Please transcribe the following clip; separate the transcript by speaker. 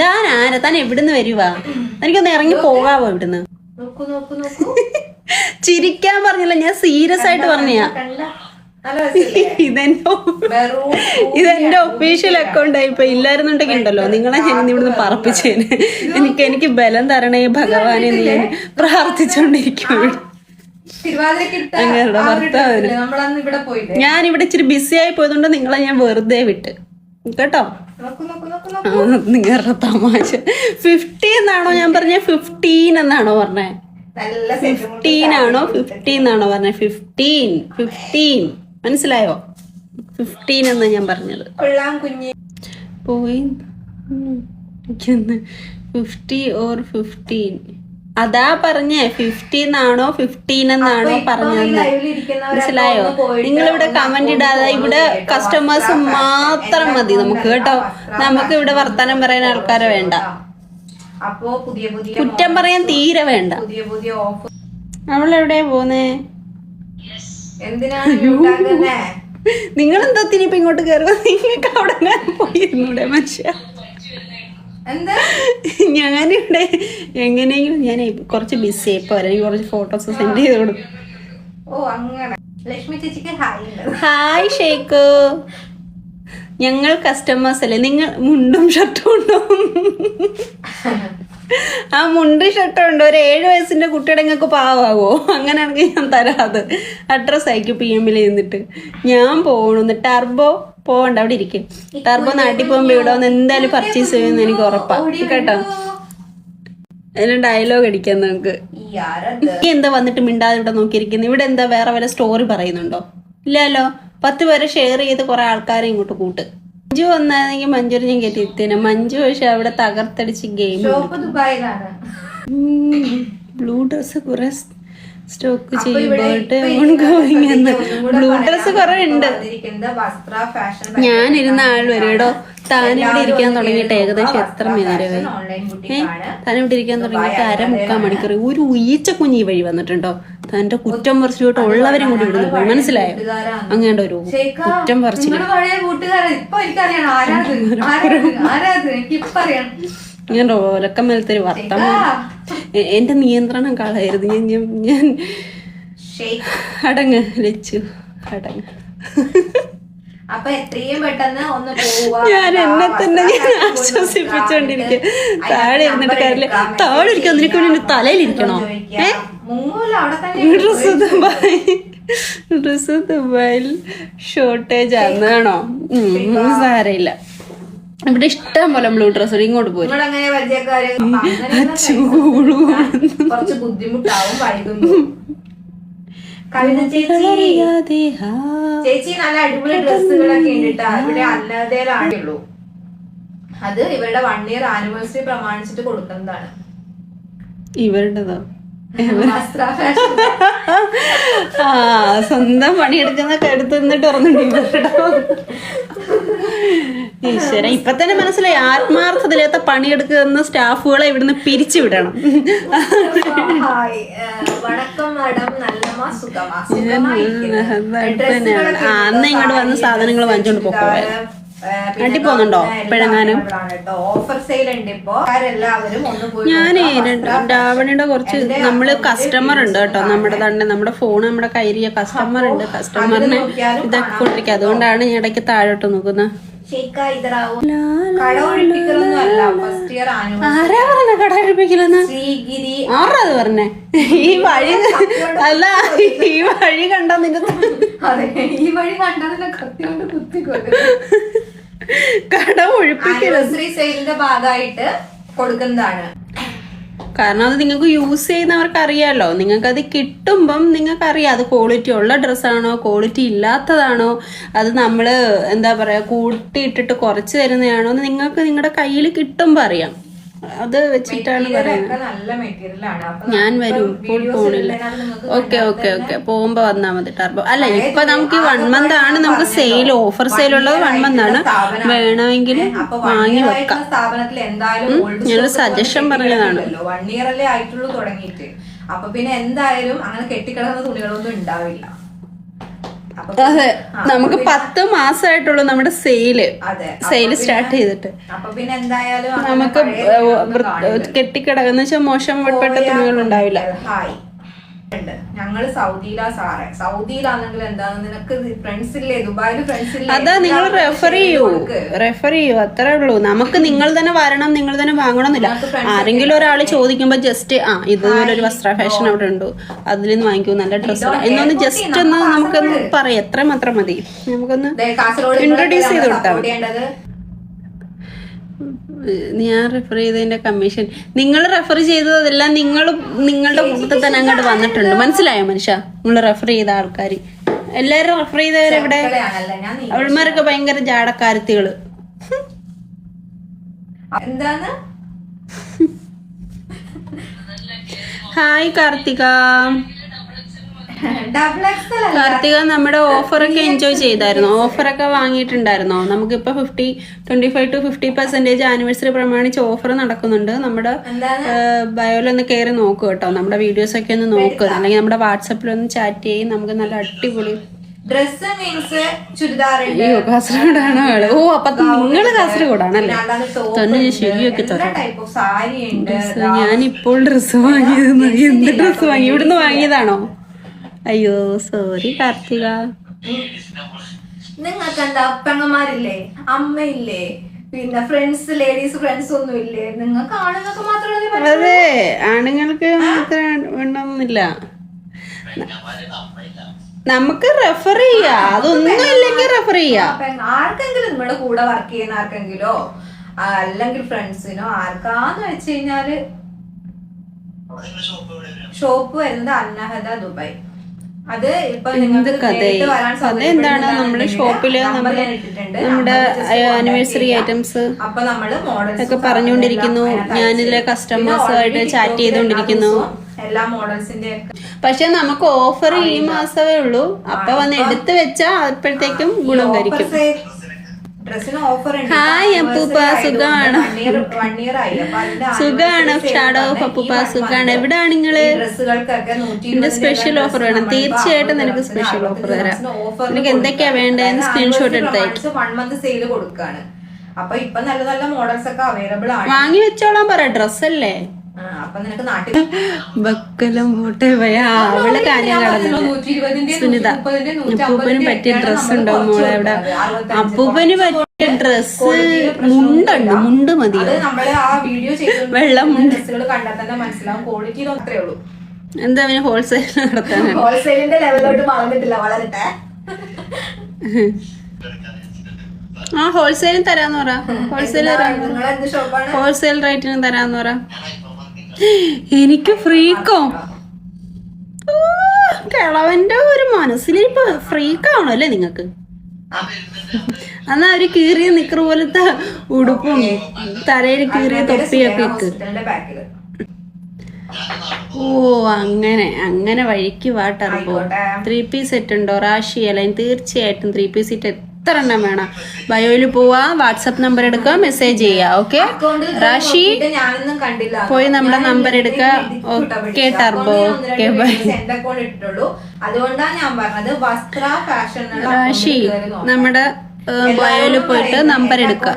Speaker 1: ഞാൻ ആരാ? താൻ എവിടുന്ന് വരുവാ? എനിക്കൊന്ന് ഇറങ്ങി പോകാവോ ഇവിടുന്ന്? ചിരിക്കാൻ പറഞ്ഞില്ല ഞാൻ സീരിയസ് ആയിട്ട് പറഞ്ഞാ ഇതെന്റെ ഇതെന്റെ ഒഫീഷ്യൽ അക്കൗണ്ട് ഇപ്പൊ ഇല്ലായിരുന്നുണ്ടെങ്കിൽ ഉണ്ടല്ലോ. നിങ്ങളെ ഞാൻ ഇവിടുന്ന് പറപ്പിച്ചേന്. എനിക്ക് എനിക്ക് ബലം തരണേ ഭഗവാനെ നീ പ്രാർത്ഥിച്ചോണ്ടിരിക്കും
Speaker 2: ഞാനിവിടെ
Speaker 1: ഭർത്താവിന്. ഇച്ചിരി ബിസി ആയി പോയതുകൊണ്ട് നിങ്ങളെ ഞാൻ വെറുതെ വിട്ട്. കേട്ടോ? നിങ്ങളുടെ തമാശ. ഫിഫ്റ്റി എന്നാണോ ഞാൻ പറഞ്ഞ? ഫിഫ്റ്റീൻ എന്നാണോ പറഞ്ഞേ?
Speaker 2: നല്ല സെറ്റ്
Speaker 1: ഫിഫ്റ്റീൻ ആണോ? ഫിഫ്റ്റീൻ എന്നാണോ പറഞ്ഞത് ഫിഫ്റ്റീൻ ഫിഫ്റ്റീൻ മനസ്സിലായോ? ഫിഫ്റ്റീൻ എന്ന് ഞാൻ പറഞ്ഞത്. പോയി. ഫിഫ്റ്റി ഓർ ഫിഫ്റ്റീൻ അതാ പറഞ്ഞേ ഫിഫ്റ്റീൻ ആണോ ഫിഫ്റ്റീൻ എന്നാണോ പറഞ്ഞത് മനസ്സിലായോ? നിങ്ങളിവിടെ കമന്റ് ഇടാതെ ഇവിടെ കസ്റ്റമേഴ്സ് മാത്രം മതി നമുക്ക് കേട്ടോ. നമുക്ക് ഇവിടെ വർത്താനം പറയാൻ ആൾക്കാരെ വേണ്ട.
Speaker 2: അപ്പോ പുതിയ പുതിയ
Speaker 1: കുറ്റം പറയാൻ തീരെ വേണ്ട.
Speaker 2: പുതിയ പുതിയ ഓഫർ
Speaker 1: അവളെവിടെയാ പോന്നേ
Speaker 2: എന്തിനാണ്
Speaker 1: നിങ്ങൾ എന്താ തിരിപ്പ് ഇങ്ങോട്ട് കയറുക നിങ്ങൾക്ക് അവിടെ പോയിരുന്നൂടെ മനുഷ്യ. ഞാനിവിടെ എങ്ങനെയെങ്കിലും ഞാൻ കുറച്ച് ബിസി ആയിപ്പോ കുറച്ച് ഫോട്ടോസ് സെൻഡ് ചെയ്ത് കൊടുക്കും.
Speaker 2: ഓ അങ്ങനെ. ലക്ഷ്മി ചേച്ചിക്ക് ഹായ്
Speaker 1: ഹായ് ഷേക്ക് ഞങ്ങൾ കസ്റ്റമേഴ്സ് അല്ലേ? നിങ്ങൾ മുണ്ടും ഷർട്ടും ഉണ്ടോ? ആ മുണ്ട് ഷർട്ടും ഉണ്ട്. ഒരു ഏഴ് വയസ്സിന്റെ കുട്ടിയുടെ നിങ്ങൾക്ക് പാവാവോ? അങ്ങനെയാണെങ്കിൽ ഞാൻ തരാത് അഡ്രസ് അയക്കും പി എമ്മിൽ നിന്നിട്ട് ഞാൻ പോകണമെന്ന് ടർബോ പോവണ്ട അവിടെ ഇരിക്കും. ടർബോ നാട്ടിൽ പോകുമ്പോ ഇവിടെ വന്ന് എന്തായാലും പർച്ചേസ് ചെയ്യുമെന്ന് എനിക്ക് ഉറപ്പാ. കേട്ടോ? അതിന് ഡയലോഗ് അടിക്കാം നമുക്ക്. നീ എന്താ വന്നിട്ട് മിണ്ടാതെ ഇവിടെ നോക്കിയിരിക്കുന്നത് ഇവിടെ എന്താ വേറെ വല്ല സ്റ്റോറി പറയുന്നുണ്ടോ? ഇല്ലല്ലോ. പത്ത് പേരെ ഷെയർ ചെയ്ത് കുറെ ആൾക്കാരെ ഇങ്ങോട്ട് കൂട്ട്. മഞ്ജു വന്നാണെങ്കിൽ മഞ്ജുവിനെ ഞാൻ കയറ്റിയിരുത്തേനെ മഞ്ജു പക്ഷെ അവിടെ തകർത്തടിച്ച് ഗെയിം ബ്ലൂ ഡ്രസ് കുറെ സ്റ്റോക്ക് ചെയ്യുമ്പോട്ട് ബ്ലൂ. ഡ്രസ് കുറെ ഉണ്ട്. ഇരുന്ന ആൾ വരെടോ താൻ ഇവിടെ ഇരിക്കാൻ തുടങ്ങിയിട്ട് ഏകദേശം എത്ര നേരമായി
Speaker 2: ഓൺലൈൻ
Speaker 1: ഏ?
Speaker 2: ബുട്ടിക്കാണ്
Speaker 1: താൻ ഇവിടെ ഇരിക്കാൻ തുടങ്ങിയിട്ട് അര മുക്കാൽ മണിക്കൂർ. ഒരു ഉയച്ച കുഞ്ഞി വഴി വന്നിട്ടുണ്ടോ? തന്റെ കുറ്റം പറിച്ചിട്ട് ഉള്ളവരും കൂടി ഇവിടുന്ന് പോയി. മനസ്സിലായോ? അങ്ങേണ്ട ഒരു കുറ്റം പറിച്ചില്ല ഇങ്ങനെ ഒലക്കമ്മലത്തൊരു വർത്തമാനം. എന്റെ നിയന്ത്രണം കളയരുത്. ഞാൻ ഞാൻ അടങ്ങ് ലച്ചു. അടങ്ങ്.
Speaker 2: അപ്പൊ എത്രയും പെട്ടെന്ന് ഒന്ന്
Speaker 1: ഞാൻ എന്നെ തന്നെ ഞാൻ ആശ്വസിപ്പിച്ചോണ്ടിരിക്കുക താഴെ ഇരുന്നിട്ട് കാര്യമില്ല. താഴെ ഇരിക്കാൻ നിനക്ക് പിന്നെ തലയിലിരിക്കണോ? Dress Dubai. ഡ്രസ് ദുബായിൽ ഷോർട്ടേജ് ആണെന്നാണോ സാരയില്ല ഇവിടെ ഇഷ്ടം പോലെ ബ്ലൂ ഡ്രസ് ഇങ്ങോട്ട്
Speaker 2: പോയി കുറച്ച് ബുദ്ധിമുട്ടാവും ചേച്ചി. നല്ല അടിപൊളി ഡ്രസ്സുകളൊക്കെ ഉണ്ട് അത് ഇവരുടെ വൺ ഇയർ ആനിവേഴ്സറി പ്രമാണിച്ചിട്ട് കൊടുക്കുന്നതാണ്.
Speaker 1: ഇവരുടേതോ? ആ സ്വന്തം പണിയെടുക്കുന്നൊക്കെ എടുത്ത് നിന്നിട്ട് ഈശ്വരൻ ഈശ്വര ഇപ്പൊ തന്നെ മനസ്സിലായി ആത്മാർത്ഥത്തിലേത്ത പണിയെടുക്കുന്ന സ്റ്റാഫുകളെ ഇവിടുന്ന് പിരിച്ചു വിടണം അന്ന് ഇങ്ങോട്ട് വന്ന് സാധനങ്ങൾ വാങ്ങിച്ചോണ്ട് പോക്കോളെ. നാട്ടിൽ പോകുന്നുണ്ടോ?
Speaker 2: എല്ലാം
Speaker 1: പിഴങ്ങാനും?
Speaker 2: ഓഫർ സെയിൽ ഉണ്ട് ഇപ്പോ.
Speaker 1: ഞാനേ രാവണിയുടെ കുറച്ച്
Speaker 2: നമ്മൾ
Speaker 1: കസ്റ്റമർ ഉണ്ട് കേട്ടോ നമ്മുടെ തന്നെ നമ്മുടെ ഫോൺ നമ്മുടെ കയ്യിലിയ കസ്റ്റമർ ഉണ്ട്. കസ്റ്റമറിനെ ഇതൊക്കെ കൊണ്ടിരിക്കുക. അതുകൊണ്ടാണ് ഞാൻ ഇടയ്ക്ക് താഴോട്ട് നോക്കുന്നത് ആരാ പറഞ്ഞ കട കഴിപ്പിക്കില്ലെന്ന്
Speaker 2: ശ്രീഗിരി.
Speaker 1: ആരാ അത് പറഞ്ഞേ? ഈ വഴി അല്ല ഈ വഴി കണ്ടാ നിന്റെ
Speaker 2: അതെ ഈ വഴി കണ്ടാ നിന്നെ കത്തിയോണ്ട് കുത്തിക്കൊണ്ടു
Speaker 1: കട ഒഴിപ്പിക്കരുത്.
Speaker 2: സെയിലിന്റെ ഭാഗമായിട്ട് കൊടുക്കുന്നതാണ്.
Speaker 1: കാരണം അത് നിങ്ങൾക്ക് യൂസ് ചെയ്യുന്നവർക്ക് നിങ്ങൾക്ക് അത് കിട്ടുമ്പം നിങ്ങൾക്ക് അറിയാം അത് ക്വാളിറ്റി ഉള്ള ഡ്രസ്സാണോ ക്വാളിറ്റി ഇല്ലാത്തതാണോ അത് നമ്മൾ എന്താ പറയുക കൂട്ടിയിട്ടിട്ട് കുറച്ച് തരുന്നതാണോ എന്ന് നിങ്ങൾക്ക് നിങ്ങളുടെ കയ്യിൽ കിട്ടുമ്പോൾ അറിയാം. അത് വെച്ചിട്ടാണ് പറയുന്നത്. ഞാൻ വരും ഇപ്പോൾ പോണില്ല ഓക്കെ ഓക്കെ ഓക്കെ പോകുമ്പോ വന്നാ മതി ടർബോ അല്ല ഇപ്പൊ നമുക്ക് ഈ വൺ മന്ത് ആണ് നമുക്ക് സെയിൽ ഓഫർ സെയിൽ ഉള്ളത് വൺ മന്ത് ആണ്. വേണമെങ്കിൽ വാങ്ങി വെക്കാം. ഞാനൊരു സജഷൻ പറഞ്ഞതാണ്.
Speaker 2: വൺ ഇയർ അല്ലേ ആയിട്ടുള്ളൂ തുടങ്ങിയിട്ട്. അപ്പൊ പിന്നെ എന്തായാലും അങ്ങനെ കെട്ടിക്കിടക്കുന്ന തുണികളൊന്നും ഉണ്ടാവില്ല.
Speaker 1: അതെ നമുക്ക് പത്ത് മാസമായിട്ടുള്ളൂ നമ്മുടെ
Speaker 2: സെയിൽ.
Speaker 1: സെയിൽ സ്റ്റാർട്ട് ചെയ്തിട്ട്.
Speaker 2: അപ്പൊ പിന്നെ എന്തായാലും
Speaker 1: നമുക്ക് കെട്ടിക്കിടക്കുന്ന വെച്ചാൽ മോശം പെട്ട തുണികൾ ഉണ്ടാവില്ല.
Speaker 2: ഹായ്. ഉണ്ട്. ഞങ്ങൾ സൗദിയിലാ സാറേ. സൗദിയിലാണെങ്കിൽ നിനക്ക് ഫ്രണ്ട്സ് ഇല്ലേ? ദുബായിൽ ഫ്രണ്ട്സ് ഇല്ലേ?
Speaker 1: അതാ നിങ്ങൾ റെഫർ ചെയ്യൂ. റെഫർ ചെയ്യൂ. അത്രേ ഉള്ളൂ. നമുക്ക് നിങ്ങൾ തന്നെ വരണം നിങ്ങൾ തന്നെ വാങ്ങണമെന്നില്ല. ആരെങ്കിലും ഒരാൾ ചോദിക്കുമ്പോ ജസ്റ്റ് ആ ഇതുപോലെ ഒരു വസ്ത്ര ഫാഷൻ അവിടെ ഉണ്ടോ. അതിൽ നിന്ന് വാങ്ങിക്കൂ. നല്ല ഡ്രസ്സ് എന്നൊന്ന് ജസ്റ്റ് ഒന്ന് നമുക്കൊന്ന് പറയാം. എത്ര മാത്രം മതി. നമുക്കൊന്ന്
Speaker 2: നിങ്ങളൊക്കെ
Speaker 1: ചെയ്ത് കൊടുത്താൽ
Speaker 2: ചെയ്യേണ്ടത്?
Speaker 1: ഞാൻ റെഫർ ചെയ്തതിന്റെ കമ്മീഷൻ നിങ്ങൾ റെഫർ ചെയ്തതെല്ലാം നിങ്ങൾ നിങ്ങളുടെ കൂട്ടത്തിൽ തന്നെ അങ്ങോട്ട് വന്നിട്ടുണ്ട്. മനസ്സിലായോ മനുഷ്യ? നിങ്ങൾ റെഫർ ചെയ്ത ആൾക്കാർ എല്ലാരും റെഫർ ചെയ്തവരെവിടെ അവൾമാരൊക്കെ ഭയങ്കര ജാടക്കാരത്തികൾ.
Speaker 2: എന്താണ്
Speaker 1: ഹായ് കാർത്തിക. കാർത്തിക നമ്മുടെ ഓഫറൊക്കെ എൻജോയ് ചെയ്തായിരുന്നു? ഓഫറൊക്കെ വാങ്ങിയിട്ടുണ്ടായിരുന്നോ? നമുക്കിപ്പോ fifty twenty five to fifty percentage anniversary പ്രമാണിച്ച് ഓഫർ നടക്കുന്നുണ്ട്. നമ്മുടെ ബയോയിലൊന്ന് കയറി നോക്കുക കേട്ടോ. നമ്മുടെ വീഡിയോസ് ഒക്കെ ഒന്ന് നോക്കുക അല്ലെങ്കിൽ നമ്മുടെ വാട്സപ്പിൽ ഒന്ന് ചാറ്റ് ചെയ്യും. നമുക്ക് നല്ല അടിപൊളി
Speaker 2: ഡ്രസ് മീൻസ് ചുരിദാർ ഉണ്ട്
Speaker 1: അയ്യോ കാസർഗോഡാണോ ആൾ. ഓ അപ്പൊ നിങ്ങൾ കാസർഗോഡാണല്ലേ? തന്നെ ശരിയൊക്കെ ഇപ്പോൾ ഡ്രസ്സ് വാങ്ങിയത് എന്ത് ഡ്രസ്സ് വാങ്ങി? ഇവിടുന്ന് വാങ്ങിയതാണോ? അയ്യോ സോറി കാർത്തിക.
Speaker 2: നിങ്ങൾക്ക് എന്താ അപ്പങ്ങമാരില്ലേ അമ്മയില്ലേ? പിന്നെ ഫ്രണ്ട്സ് ലേഡീസ് ഫ്രണ്ട്സ് ഒന്നും ഇല്ലേ നിങ്ങൾക്ക് ആണുങ്ങൾക്ക് മാത്രമേ.
Speaker 1: അതെ ആണുങ്ങൾക്ക് മാത്രം വേണമെന്നില്ല നമുക്ക് റെഫർ ചെയ്യാ. അതൊന്നും ഇല്ലെങ്കിൽ റെഫർ ചെയ്യാ.
Speaker 2: ആർക്കെങ്കിലും നിങ്ങളുടെ കൂടെ വർക്ക് ചെയ്യുന്ന ആർക്കെങ്കിലോ അല്ലെങ്കിൽ ഫ്രണ്ട്സിനോ ആർക്കാന്ന് വെച്ച് കഴിഞ്ഞാൽ ഷോപ്പ് വരുന്നത് അന്നഹദ ദുബായ്. അത്
Speaker 1: എന്താണ്?
Speaker 2: നമ്മൾ ഷോപ്പിൽ.
Speaker 1: നമ്മുടെ
Speaker 2: contact
Speaker 1: ആനിവേഴ്സറി ഐറ്റംസ് ഒക്കെ പറഞ്ഞുകൊണ്ടിരിക്കുന്നു. ഞാനിതിലെ കസ്റ്റമേഴ്സുമായിട്ട് ചാറ്റ് ചെയ്തുകൊണ്ടിരിക്കുന്നു.
Speaker 2: എല്ലാ മോഡൽസിന്റെ
Speaker 1: പക്ഷെ നമുക്ക് ഓഫർ ഈ മാസമേ ഉള്ളൂ അപ്പൊ വന്ന് എടുത്തു വെച്ചാ അപ്പോഴത്തേക്കും ഗുണം കരിക്കും
Speaker 2: ഡ്രസ്സിന് ഓഫർ ഉണ്ട്.
Speaker 1: ഹായ് അപ്പൂപ്പ, സുഖാണോ?
Speaker 2: വൺ ഇയർ ആയി. anniversary
Speaker 1: ഷാഡോ
Speaker 2: sale
Speaker 1: അപ്പൂപ്പ
Speaker 2: ഈ
Speaker 1: എവിടാണ്
Speaker 2: നിങ്ങൾ?
Speaker 1: എന്റെ സ്പെഷ്യൽ ഓഫർ വേണം. തീർച്ചയായിട്ടും നിനക്ക് സ്പെഷ്യൽ ഓഫർ തരാം. നിനക്ക് എന്തൊക്കെയാ വേണ്ടതെന്ന് സ്ക്രീൻഷോട്ട് എടുത്തായിട്ട്
Speaker 2: വൺ മന്ത് സെയിൽ കൊടുക്കാണ്. അപ്പൊ ഇപ്പൊ നല്ല നല്ല മോഡൽസ് ഒക്കെ അവൈലബിൾ ആണ്.
Speaker 1: വാങ്ങി വെച്ചോളാൻ പറ. ഡ്രസ്സല്ലേ? ബക്കലം അവൾ കാര്യം സുനിത അപ്പൂപ്പന് പറ്റിയ ഡ്രസ് ഉണ്ടോ മോളെ അവിടെ? അപ്പൂപ്പന് പറ്റിയ ഡ്രസ് മുണ്ടുണ്ട് മുണ്ട്
Speaker 2: വീഡിയോ
Speaker 1: വെള്ളം
Speaker 2: മുണ്ട്.
Speaker 1: എന്താ അവന് ഹോൾസെയിൽ നടത്താൻ?
Speaker 2: ഹോൾസെയിലിന്റെ ലെവലിലോട്ട് വളർന്നിട്ടില്ല വളരട്ടെ.
Speaker 1: ആ ഹോൾസെയിലും തരാന്ന് പറ. ഹോൾസെയിൽ ഹോൾസെയിൽ റേറ്റിനും തരാന്ന് പറ. എനിക്ക് ഫ്രീക്കോ കിളവന്റെ ഒരു മനസ്സിലിരിപ്പ് ഫ്രീക്കാണോ അല്ലേ നിങ്ങക്ക്? എന്നാ ഒരു കീറിയ നിക്കർ പോലത്തെ ഉടുപ്പും തലയിൽ കീറിയ തൊപ്പിയൊക്കെ ഇക്ക് ഓ അങ്ങനെ അങ്ങനെ വഴിക്ക്
Speaker 2: വാട്ടറിപ്പോ.
Speaker 1: ത്രീ പീസ് സെറ്റ് ഉണ്ടോ? റാഷി അലൈൻ തീർച്ചയായിട്ടും ത്രീ പീസ് സെറ്റ് എത്ര എണ്ണം വേണം? ബയോയിൽ പോവാ വാട്സപ്പ് നമ്പർ എടുക്കുക മെസ്സേജ് ചെയ്യുക ഓക്കെ റാഷി
Speaker 2: കണ്ടില്ല.
Speaker 1: പോയി നമ്മുടെ
Speaker 2: നമ്പർ
Speaker 1: എടുക്കുക.
Speaker 2: ഓക്കെ ടർബോ ഓക്കെ
Speaker 1: റാഷി നമ്മുടെ ബയോയിൽ പോയിട്ട് നമ്പർ എടുക്കുക